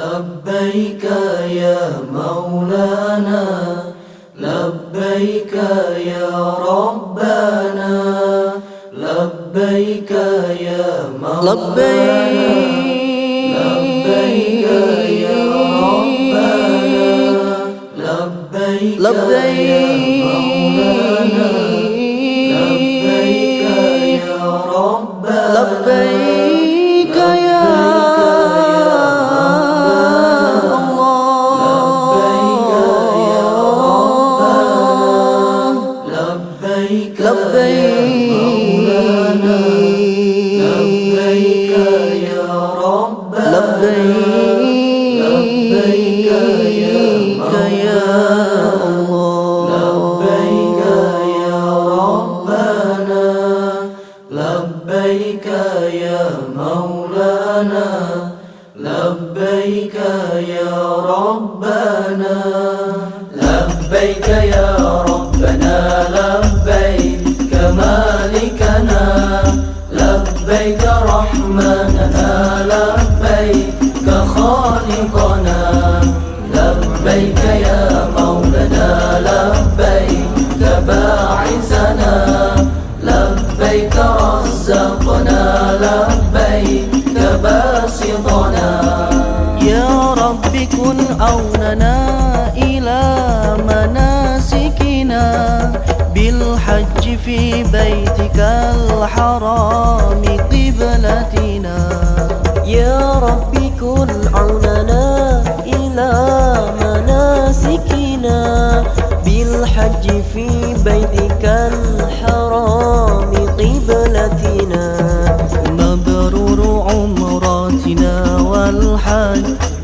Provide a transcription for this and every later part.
لبيك يا مولانا لبيك يا ربنا لبيك يا مولانا لبيك يا ربنا لبيك يا لبيك يا ربنا لبيك يا مولانا لبيك يا ربنا لبيك يا ربنا لبيك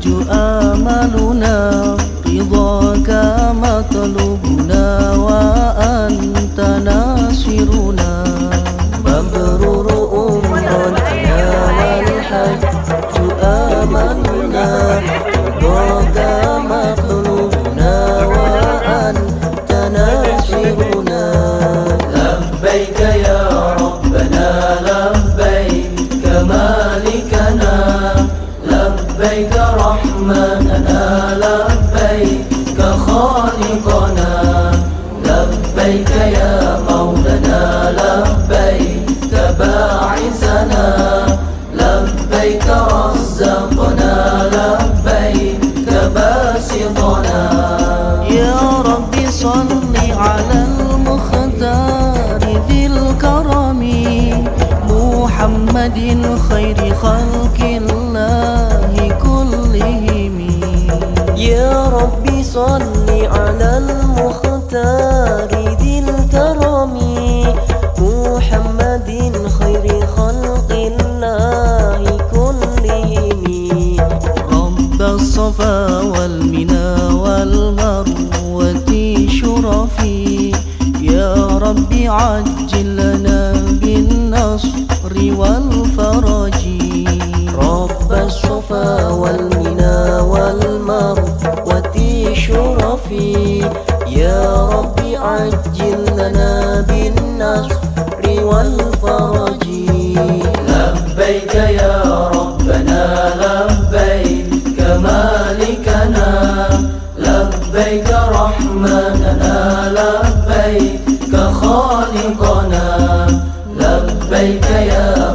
والحج آملنا رضاك مطلوبنا لبيك خالقنا لبيك يا صل على المختار ذي الكرم. محمد خير خلق الله كلهم. رب الصفا والمنى والمروة شرفي. يا رب عجل لنا بالنصر والفرج. عجل لنا بالنصر والفرج. لبيك يا ربنا لبيك مالكنا لبيك رحمننا لبيك خالقنا. لبيك يا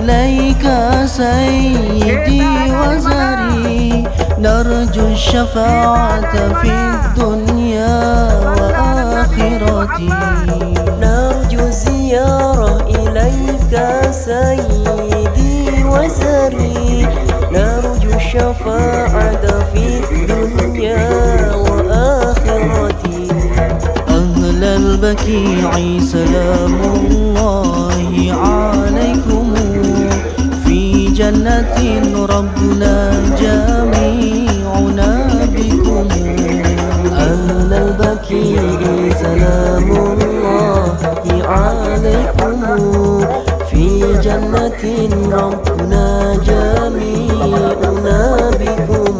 إليك سيدي وزري. نرجو الشفاعة في الدنيا وآخرتي. نرجو زيارة إليك سيدي وزري. نرجو الشفاعة في الدنيا وآخرتي. أهل البكيع سلام الله جنة ربنا جميعنا بكم. أهل البكيع سلام الله عليكم. في جنة ربنا جميعنا بكم.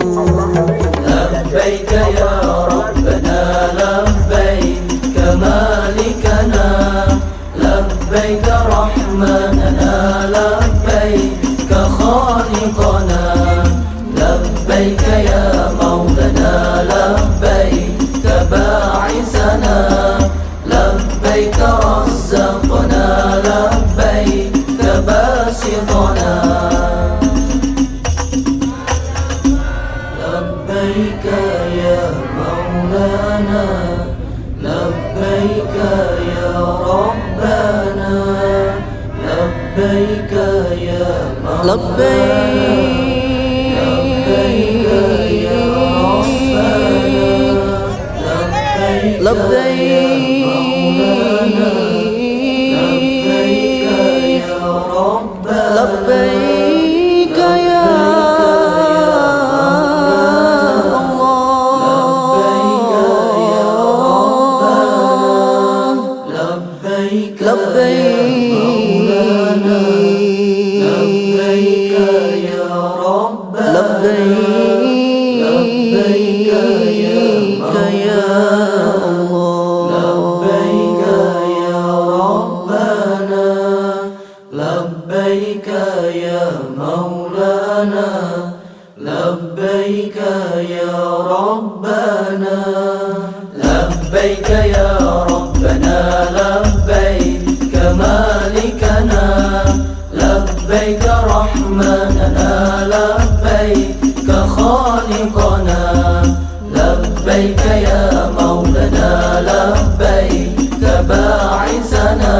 لبيك يا ربنا لبيك كمالكنا لبيك رحمننا لبيك خالقنا لبيك يا مولانا لبيك باعثنا لبيك رزقنا لبيك باسطنا لبيك يا مولانا لبيك يا ربنا لبيك لبيك يا لبيك يا ربنا لبيك يا مولانا لبيك يا ربنا لبيك يا ربنا لبيك كمالكنا لبيك رحمننا. لبيك خالقنا لبيك يا مولانا لبيك باعثنا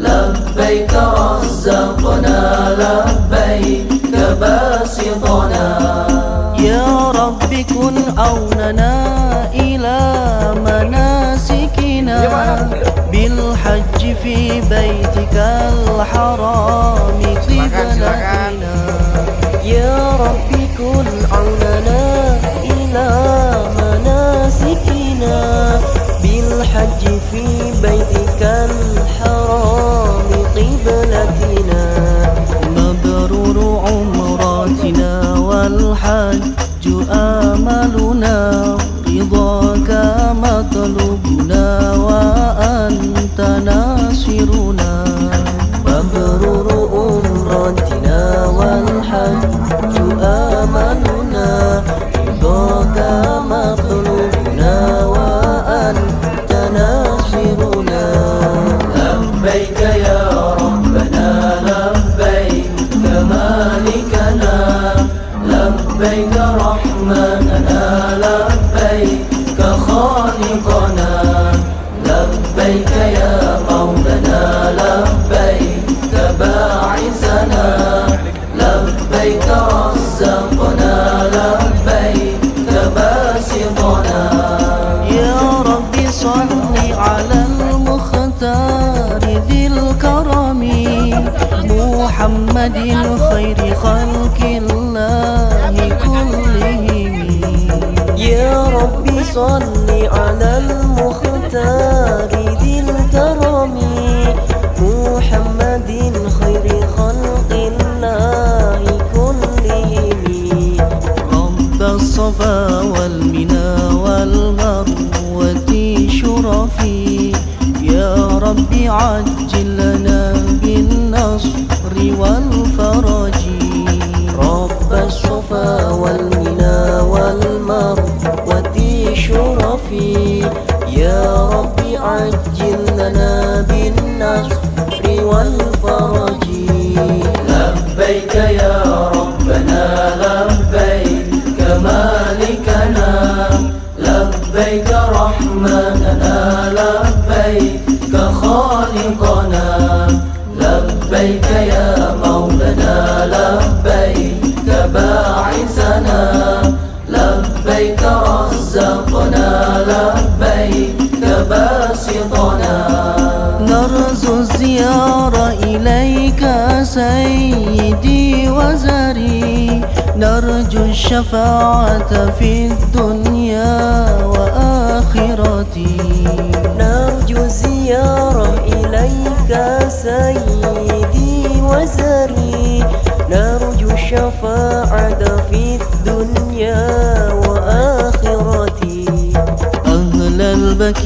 لبيك رزقنا لبيك باسطنا. يا رب كن عوننا إلى مناسكنا بالحج في بيتك الحرام كن عوننا إلى مناسكنا. محمد خير خلق الله كلهم. يا رب صل على المختار ذي الكرم. محمد خير خلق الله كلهم. رب الصفا والمنى والمروة شرفي يا رب عجل والفرج. رب الصفا والمنى والمروة شرفي يا رب عجل لنا بالنصر والفرج. لبيك يا ربنا لبيك كمالكنا لبيك رحمننا لبيك خالقنا. لبيك يا باسطنا نرجو الزيارة إليك سيدي وزري. نرجو الشفاعة في الدنيا وآخرتي. نرجو زيارة إليك سيدي وزري.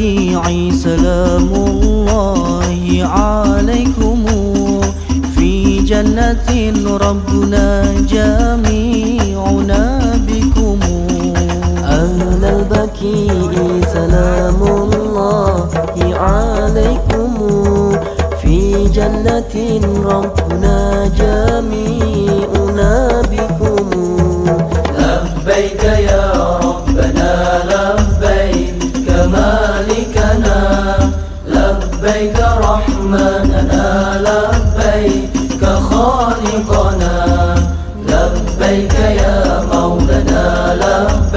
البكيع سلام الله عليكم. في جنة ربنا جميعنا بكم. أهل البكيء سلام الله عليكم. في جنة ربنا لبيك خالقنا لبيك يا مولانا لبيك